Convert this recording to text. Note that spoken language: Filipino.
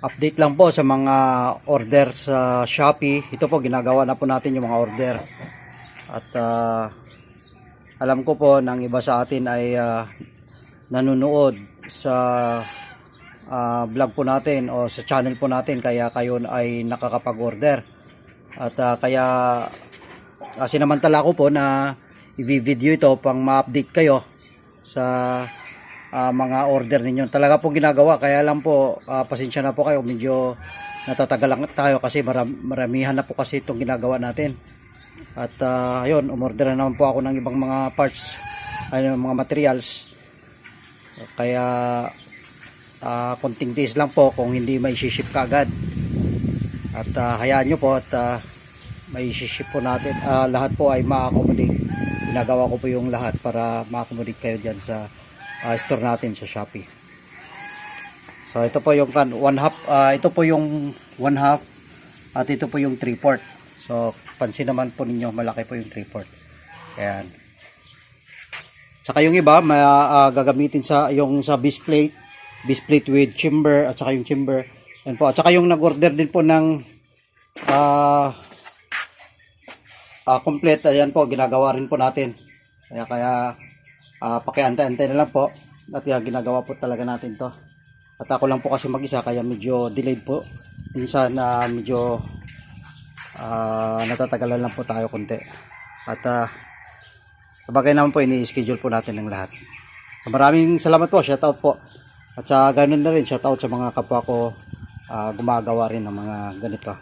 Update lang po sa mga order sa Shopee. Ito po, ginagawa na po natin yung mga order. At ah, alam ko po ng iba sa atin ay ah, nanonood sa ah, vlog po natin o sa channel po natin kaya kayo ay nakakapag-order. At ah, kaya kasi namantala ko po na i-video ito pang ma-update kayo sa ah, mga order ninyo. Talaga po ginagawa kaya lang po ah, pasensya na po kayo medyo natatagal lang tayo kasi maram- maramihan na po kasi itong ginagawa natin. At ah, ayun, umorder na naman po ako ng ibang mga parts, ano, mga materials. Kaya ah, konting days lang po kung hindi may ship kagad. At ah, hayaan nyo po at ah, may ship po natin. Ah, lahat po ay ma-accommodate. Ginagawa ko po yung lahat para ma-accommodate kayo dyan sa ah, store natin sa Shopee. So ito po yung kan one half, ah, ito po yung one half at ito po yung three fourth. So pansin naman po ninyo malaki po yung three fourth. Ayan. Saka yung iba may ah, gagamitin sa yung sa base plate, base plate with chamber at saka yung chamber. Yan po. At saka yung nag-order din po ng ah ah complete ayan po ginagawa rin po natin. Kaya kaya ah pakiantay-antay na lang po. At yan, ginagawa po talaga natin to. At ako lang po kasi mag-isa kaya medyo delayed po. Minsan na medyo ah natatagalan lang po tayo konti. At ah sa bagay naman po ini-schedule po natin ng lahat. Maraming salamat po, shout out po. At sa ganun na rin, shout out sa mga kapwa ko ah, gumagawa rin ng mga ganito.